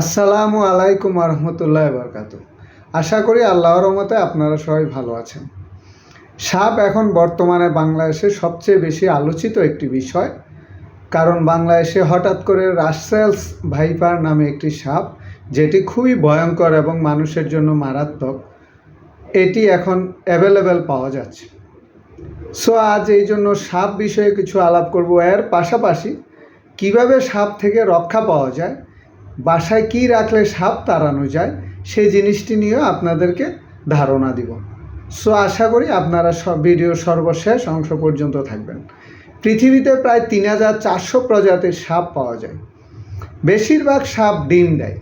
আসসালামু আলাইকুম রহমতুল্লাহ বরকাত। আশা করি আল্লাহর রহমতে আপনারা সবাই ভালো আছেন। সাপ এখন বর্তমানে বাংলাদেশে সবচেয়ে বেশি আলোচিত একটি বিষয়। কারণ বাংলাদেশে হঠাৎ করে রাসেলস ভাইপার নামে একটি সাপ, যেটি খুবই ভয়ঙ্কর এবং মানুষের জন্য মারাত্মক, এটি এখন অ্যাভেলেবেল পাওয়া যাচ্ছে। সো আজ এই জন্য সাপ বিষয়ে কিছু আলাপ করব। এর পাশাপাশি কীভাবে সাপ থেকে রক্ষা পাওয়া যায় বাসায় কি রাখলে সাপ তাড়ানো যায় সেই জিনিসটি নিয়েও আপনাদেরকে ধারণা দিব। সো আশা করি আপনারা সব ভিডিও সর্বশেষ অংশ পর্যন্ত থাকবেন। পৃথিবীতে প্রায় তিন হাজার চারশো প্রজাতির সাপ পাওয়া যায়। বেশিরভাগ সাপ ডিম দেয়,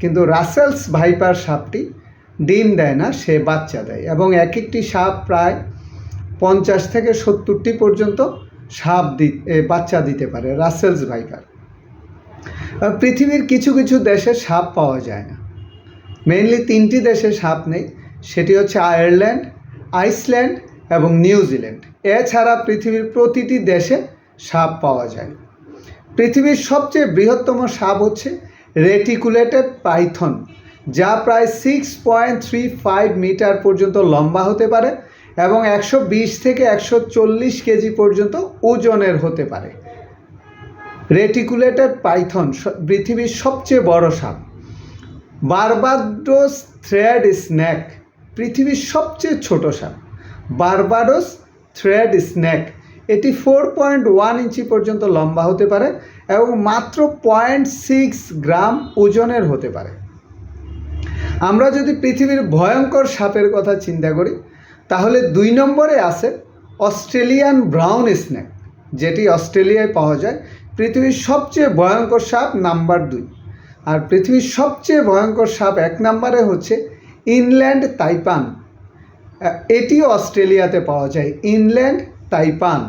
কিন্তু রাসেলস ভাইপার সাপটি ডিম দেয় না, সে বাচ্চা দেয় এবং এক একটি সাপ প্রায় পঞ্চাশ থেকে সত্তরটি পর্যন্ত সাপ দি বাচ্চা দিতে পারে, রাসেলস ভাইপার। পৃথিবীর কিছু কিছু দেশে সাপ পাওয়া যায় না। মেইনলি তিনটি দেশে সাপ নেই, সেটি হচ্ছে আয়ারল্যান্ড আইসল্যান্ড এবং নিউজিল্যান্ড এছাড়া পৃথিবীর প্রতিটি দেশে সাপ পাওয়া যায়। পৃথিবীর সবচেয়ে বৃহত্তম সাপ হচ্ছে রেটিকুলেটেড পাইথন যা প্রায় six point three five metre পর্যন্ত লম্বা হতে পারে এবং একশো বিশ থেকে একশো চল্লিশ কেজি পর্যন্ত ওজনের হতে পারে। রেটিকুলেটেড পাইথন পৃথিবীর সবচেয়ে বড় সাপ। বারবাডোস থ্রেড স্ন্যাক পৃথিবীর সবচেয়ে ছোট সাপ। বারবাডোস থ্রেড স্ন্যাক এটি ফোর পয়েন্ট ওয়ান ইঞ্চি পর্যন্ত লম্বা হতে পারে এবং মাত্র পয়েন্ট সিক্স গ্রাম ওজনের হতে পারে। আমরা যদি পৃথিবীর ভয়ঙ্কর সাপের কথা চিন্তা করি, তাহলে দুই নম্বরে আছে অস্ট্রেলিয়ান ব্রাউন স্ন্যাক যেটি অস্ট্রেলিয়ায় পাওয়া যায়। পৃথিবীর সবচেয়ে ভয়ঙ্কর সাপ নাম্বার দুই। আর পৃথিবীর সবচেয়ে ভয়ঙ্কর সাপ এক নম্বরে হচ্ছে ইনল্যান্ড তাইপান। এটি অস্ট্রেলিয়াতে পাওয়া যায়। ইনল্যান্ড তাইপান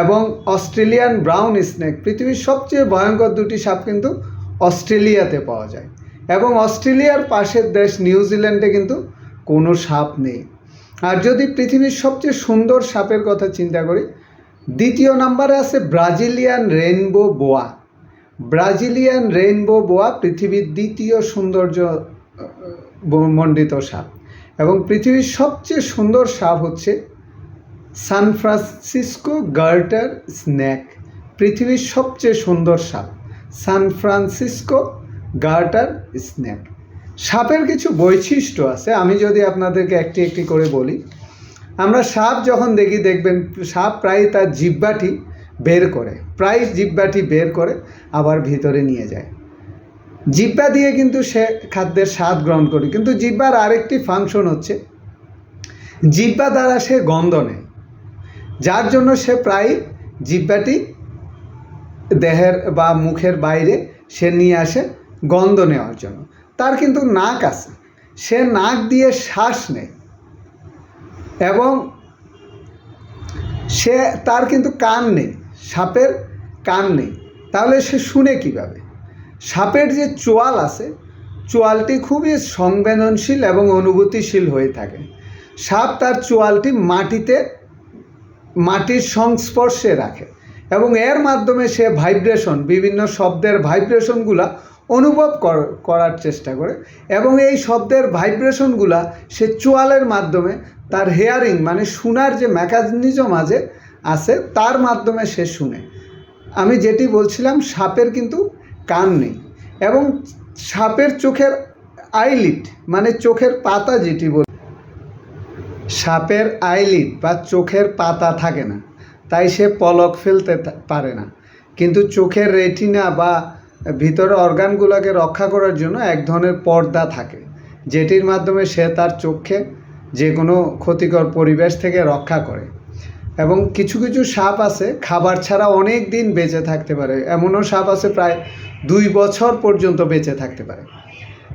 এবং অস্ট্রেলিয়ান ব্রাউন স্নেক। পৃথিবীর সবচেয়ে ভয়ঙ্কর দুটি সাপ কিন্তু অস্ট্রেলিয়াতে পাওয়া যায়। এবং অস্ট্রেলিয়ার পাশের দেশ নিউজিল্যান্ডে কিন্তু কোনো সাপ নেই। আর যদি পৃথিবীর সবচেয়ে সুন্দর সাপের কথা চিন্তা করি দ্বিতীয় নম্বরে আছে Brazilian rainbow boa. Brazilian rainbow boa পৃথিবীর দ্বিতীয় সৌন্দর্য মণ্ডিত সাপ। এবং পৃথিবীর সবচেয়ে সুন্দর সাপ হচ্ছে সান ফ্রান্সিসকো গার্টার স্ন্যাক। পৃথিবীর সবচেয়ে সুন্দর সাপ, সান ফ্রান্সিসকো গার্টার স্ন্যাক। সাপের কিছু বৈশিষ্ট্য আছে, আমি যদি আপনাদেরকে একটি একটি করে বলি। আমরা সাপ যখন দেখি, দেখবেন সাপ প্রায় তার জিব্বাটি বের করে, প্রায় জিব্বাটি বের করে আবার ভিতরে নিয়ে যায়। জিব্বা দিয়ে কিন্তু সে খাদ্যের স্বাদ গ্রহণ করি, কিন্তু জিব্বার আরেকটি ফাংশন হচ্ছে জিব্বা দ্বারা সে গন্ধ নেয়, যার জন্য সে প্রায় জিব্বাটি দেহের বা মুখের বাইরে সে নিয়ে আসে গন্ধ নেওয়ার জন্য। তার কিন্তু নাক আছে, সে নাক দিয়ে শ্বাস নেয়। এবং সে, তার কিন্তু কান নেই, সাপের কান নেই। তাহলে সে শুনে কীভাবে? সাপের যে চোয়াল আছে, চোয়ালটি খুবই সংবেদনশীল এবং অনুভূতিশীল হয়ে থাকে। সাপ তার চোয়ালটি মাটিতে, মাটির সংস্পর্শে রাখে এবং এর মাধ্যমে সে ভাইব্রেশন বিভিন্ন শব্দের ভাইব্রেশনগুলা অনুভব কর- করার চেষ্টা করে এবং এই শব্দের ভাইব্রেশনগুলা সে চোয়ালের মাধ্যমে, তার হেয়ারিং মানে শোনার যে মেকানিজম আছে আছে, তার মাধ্যমে সে শুনে। আমি যেটি বলছিলাম, সাপের কিন্তু কান নেই এবং সাপের চোখের আইলিট মানে চোখের পাতা যেটি বল সাপের আইলিট বা চোখের পাতা থাকে না, তাই সে পলক ফেলতে পারে না। কিন্তু চোখের রেটিনা বা ভিতরে অর্গানগুলোকে রক্ষা করার জন্য এক ধরনের পর্দা থাকে, যেটির মাধ্যমে সে তার চোখকে যে কোনো ক্ষতিকর পরিবেশ থেকে রক্ষা করে। এবং কিছু কিছু সাপ আছে, খাবার ছাড়া অনেক দিন বেঁচে থাকতে পারে। এমনও সাপ আছে, প্রায় দুই বছর পর্যন্ত বেঁচে থাকতে পারে।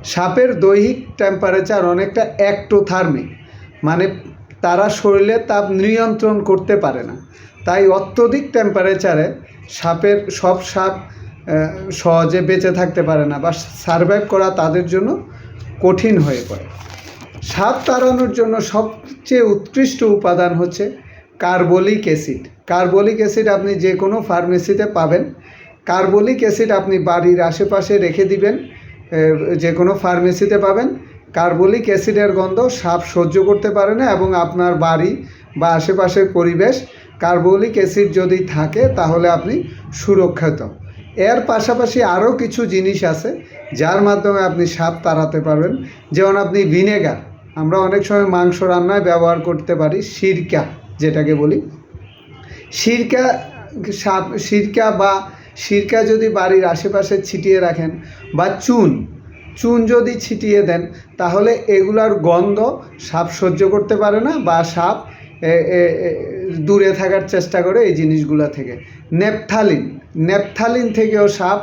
সাপের দৈহিক টেম্পারেচার অনেকটা অ্যাক্টোথার্মিক মানে তারা শরীরে তাপ নিয়ন্ত্রণ করতে পারে না। তাই অত্যধিক টেম্পারেচারে সাপের সব সাপ সহজে বেঁচে থাকতে পারে না বা সারভাইভ করা তাদের জন্য কঠিন হয়ে পড়ে। সাপ তাড়ানোর জন্য সবচেয়ে উৎকৃষ্ট উপাদান হচ্ছে কার্বলিক অ্যাসিড। কার্বলিক অ্যাসিড আপনি যে কোনো ফার্মেসিতে পাবেন। কার্বলিক অ্যাসিড আপনি বাড়ির আশেপাশে রেখে দিবেন যে কোনো ফার্মেসিতে পাবেন। কার্বলিক অ্যাসিডের গন্ধ সাপ সহ্য করতে পারে না এবং আপনার বাড়ি বা আশেপাশের পরিবেশ কার্বলিক অ্যাসিড যদি থাকে তাহলে আপনি সুরক্ষিত। এর পাশাপাশি আরও কিছু জিনিস আছে, যার মাধ্যমে আপনি সাপ তাড়াতে পারবেন। যেমন আপনি ভিনেগার, আমরা অনেক সময় মাংস রান্নায় ব্যবহার করতে পারি, সিরকা যেটাকে বলি। সিরকা, সাপ, সিরকা বা সিরকা যদি বাড়ির আশেপাশে ছিটিয়ে রাখেন বা চুন চুন যদি ছিটিয়ে দেন, তাহলে এগুলার গন্ধ সাপ সহ্য করতে পারে না বা সাপ দূরে থাকার চেষ্টা করে এই জিনিসগুলো থেকে। নেপথালিন নেপথালিন থেকেও সাপ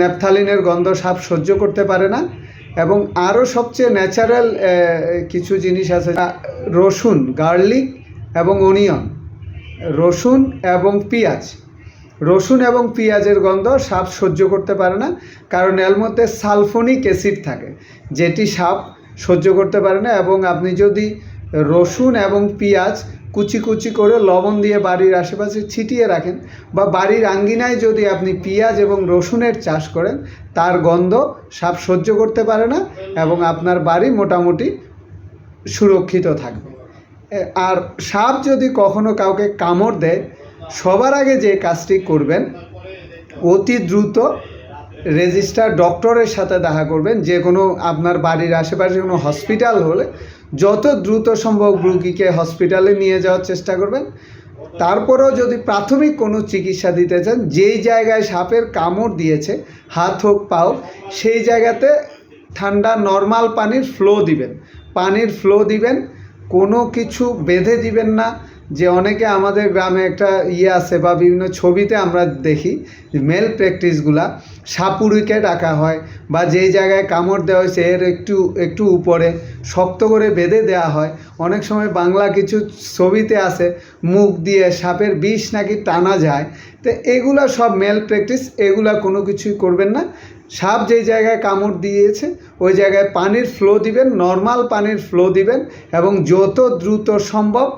নেপথালিনের গন্ধ সাপ সহ্য করতে পারে না। এবং আরও সবচেয়ে ন্যাচারাল কিছু জিনিস আছে রসুন গার্লিক এবং অনিয়ন রসুন এবং পেঁয়াজ। রসুন এবং পেঁয়াজের গন্ধ সাপ সহ্য করতে পারে না, কারণ এর মধ্যে সালফোনিক অ্যাসিড থাকে, যেটি সাপ সহ্য করতে পারে না। এবং আপনি যদি রসুন এবং পেঁয়াজ কুচি কুচি করে লবণ দিয়ে বাড়ির আশেপাশে ছিটিয়ে রাখেন বা বাড়ির আঙ্গিনায় যদি আপনি পেঁয়াজ এবং রসুনের চাষ করেন, তার গন্ধ সাপ সহ্য করতে পারে না এবং আপনার বাড়ি মোটামুটি সুরক্ষিত থাকবে। আর সাপ যদি কখনো কাউকে কামড় দেয়, সবার আগে যে কাজটি করবেন, অতি দ্রুত রেজিস্টার ডক্টরের সাথে দেখা করবেন, যে কোনো আপনার বাড়ির আশেপাশে কোনো হসপিটাল হলে যত দ্রুত সম্ভব রুগীকে হসপিটালে নিয়ে যাওয়ার চেষ্টা করবেন। তারপরেও যদি প্রাথমিক কোনো চিকিৎসা দিতে চান, যেই জায়গায় সাপের কামড় দিয়েছে, হাত হোক পা হোক সেই জায়গাতে ঠান্ডা নর্মাল পানির ফ্লো দিবেন। পানির ফ্লো দিবেন, কোনো কিছু বেঁধে দিবেন না যে অনেকে আমাদের গ্রামে একটা ইয়ে আছে বা বিভিন্ন ছবিতে আমরা দেখি মেল প্র্যাকটিসগুলা সাপুরিকে ডাকা হয় বা যেই জায়গায় কামড় দেওয়া হয়েছে এর একটু একটু উপরে শক্ত করে বেঁধে দেওয়া হয়। অনেক সময় বাংলা কিছু ছবিতে আছে, মুখ দিয়ে সাপের বিষ নাকি টানা যায়। তো এগুলো সব মেল প্র্যাকটিস এগুলা কোনো কিছুই করবেন না। সাপ যেই জায়গায় কামড় দিয়েছে, ওই জায়গায় পানির ফ্লো দিবেন নর্মাল পানির ফ্লো দিবেন এবং যত দ্রুত সম্ভব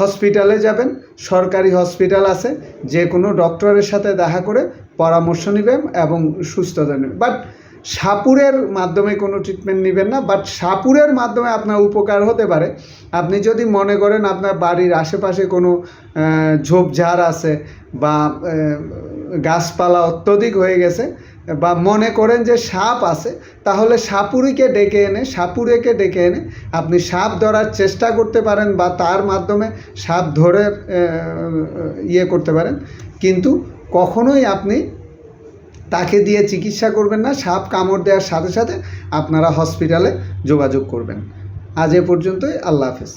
হসপিটালে যাবেন, সরকারি হসপিটাল আছে, যে কোনো ডক্টরের সাথে দেখা করে পরামর্শ নেবেন এবং সুস্থতা নেবেন। বাট সাপুরের মাধ্যমে কোনো ট্রিটমেন্ট নেবেন না বাট সাপুরের মাধ্যমে আপনার উপকার হতে পারে। আপনি যদি মনে করেন আপনার বাড়ির আশেপাশে কোনো ঝোপঝাড় আছে বা গাছপালা অত্যধিক হয়ে গেছে বা মনে করেন যে সাপ আছে, তাহলে সাপুরিকে ডেকে এনে, সাপুরেকে ডেকে এনে আপনি সাপ ধরার চেষ্টা করতে পারেন বা তার মাধ্যমে সাপ ধরে ইয়ে করতে পারেন। কিন্তু কখনোই আপনি তাকে দিয়ে চিকিৎসা করবেন না, সাপ কামড় দেওয়ার সাথে সাথে আপনারা হসপিটালে যোগাযোগ করবেন। আজ এ পর্যন্তই, আল্লাহ হাফেজ।